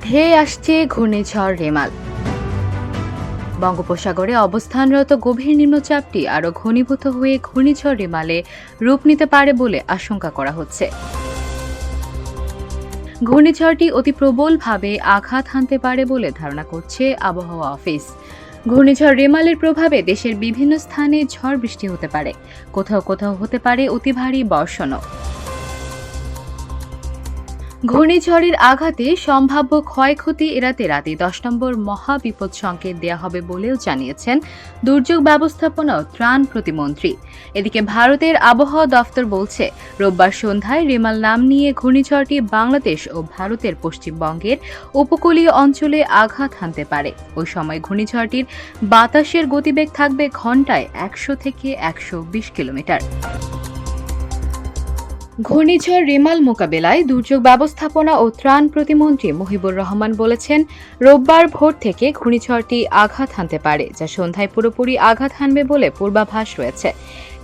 ধেয়ে আসছে ঘূর্ণিঝড় রেমাল। বঙ্গোপসাগরে অবস্থানরত গভীর নিম্নচাপটি আরও ঘনীভূত হয়ে ঘূর্ণিঝড় রেমালে রূপ নিতে পারে বলে আশঙ্কা করা হচ্ছে। ঘূর্ণিঝড়টি অতি প্রবলভাবে আঘাত হানতে পারে বলে ধারণা করছে আবহাওয়া অফিস। ঘূর্ণিঝড় রেমালের প্রভাবে দেশের বিভিন্ন স্থানে ঝড় বৃষ্টি হতে পারে। কোথাও কোথাও হতে পারে অতি ভারী বর্ষণও। ঘূর্ণিঝড়ের আঘাতে সম্ভাব্য ক্ষয়ক্ষতি এড়াতে রাতে দশ নম্বর মহাবিপদ সংকেত দেওয়া হবে বলেও জানিয়েছেন দুর্যোগ ব্যবস্থাপনা ও ত্রাণ প্রতিমন্ত্রী। এদিকে ভারতের আবহাওয়া দফতর বলছে, রোববার সন্ধ্যায় রেমাল নাম নিয়ে ঘূর্ণিঝড়টি বাংলাদেশ ও ভারতের পশ্চিমবঙ্গের উপকূলীয় অঞ্চলে আঘাত হানতে পারে। ওই সময় ঘূর্ণিঝড়টির বাতাসের গতিবেগ থাকবে ঘন্টায় একশো থেকে একশো বিশ কিলোমিটার। ঘূর্ণিঝড় রেমাল মোকাবেলায় দুর্যোগ ব্যবস্থাপনা ও ত্রাণ প্রতিমন্ত্রী মহিবুর রহমান বলেছেন, রোববার ভোর থেকে ঘূর্ণিঝড়টি আঘাত হানতে পারে, যা সন্ধ্যায় পুরোপুরি আঘাত হানবে বলে পূর্বাভাস রয়েছে।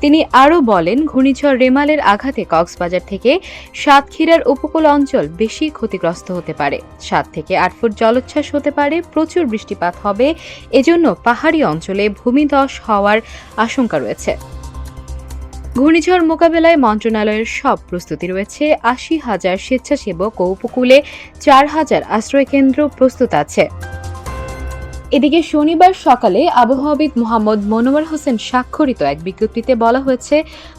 তিনি আরও বলেন, ঘূর্ণিঝড় রেমালের আঘাতে কক্সবাজার থেকে সাতক্ষীরার উপকূল অঞ্চল বেশি ক্ষতিগ্রস্ত হতে পারে। সাত থেকে আট ফুট জলোচ্ছ্বাস হতে পারে, প্রচুর বৃষ্টিপাত হবে, এজন্য পাহাড়ি অঞ্চলে ভূমিধস হওয়ার আশঙ্কা রয়েছে। ঘূর্ণিঝড় মোকাবেলায় মন্ত্রণালয়ের সব প্রস্তুতি রয়েছে। আশি হাজার স্বেচ্ছাসেবক ও উপকূলে চার হাজার আশ্রয়কেন্দ্র প্রস্তুত আছে। এদিকে শনিবার সকালে আবহাওয়াবিদ মোহাম্মদ মনোয়ার হোসেন স্বাক্ষরিত এক বিজ্ঞপ্তিতে বলা হয়েছে,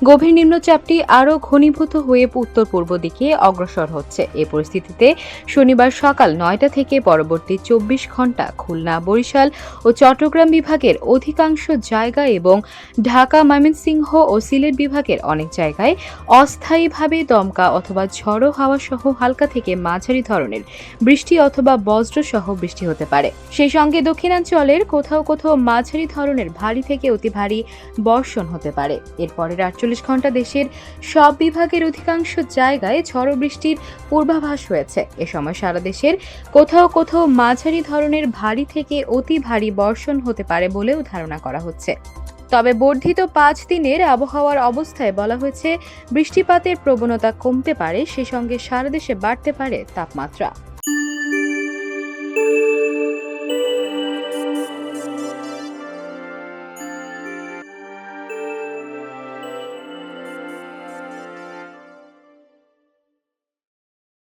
গভীর নিম্নচাপটি আরও ঘনীভূত হয়ে উত্তর পূর্ব দিকে অগ্রসর হচ্ছে। এ পরিস্থিতিতে শনিবার সকাল নয়টা থেকে পরবর্তী চব্বিশ ঘণ্টা খুলনা, বরিশাল ও চট্টগ্রাম বিভাগের অধিকাংশ জায়গা এবং ঢাকা, ময়মনসিংহ ও সিলেট বিভাগের অনেক জায়গায় অস্থায়ীভাবে দমকা অথবা ঝড়ো হাওয়া সহ হালকা থেকে মাঝারি ধরনের বৃষ্টি অথবা বজ্রসহ বৃষ্টি হতে পারে। সেই সঙ্গে দক্ষিণাঞ্চলের কোথাও কোথাও মাঝারি ধরনের ভারী থেকে অতি ভারী বর্ষণ হতে পারে। এরপরের আটচল্লিশ ঘণ্টা দেশের সব বিভাগের অধিকাংশ জায়গায় ঝড়ো বৃষ্টির পূর্বাভাস রয়েছে এ সময় সারা দেশের কোথাও কোথাও মাঝারি ধরনের ভারী থেকে অতি ভারী বর্ষণ হতে পারে বলেও ধারণা করা হচ্ছে। তবে বর্ধিত পাঁচ দিনের আবহাওয়ার অবস্থায় বলা হয়েছে, বৃষ্টিপাতের প্রবণতা কমতে পারে, সে সঙ্গে সারা দেশে বাড়তে পারে তাপমাত্রা।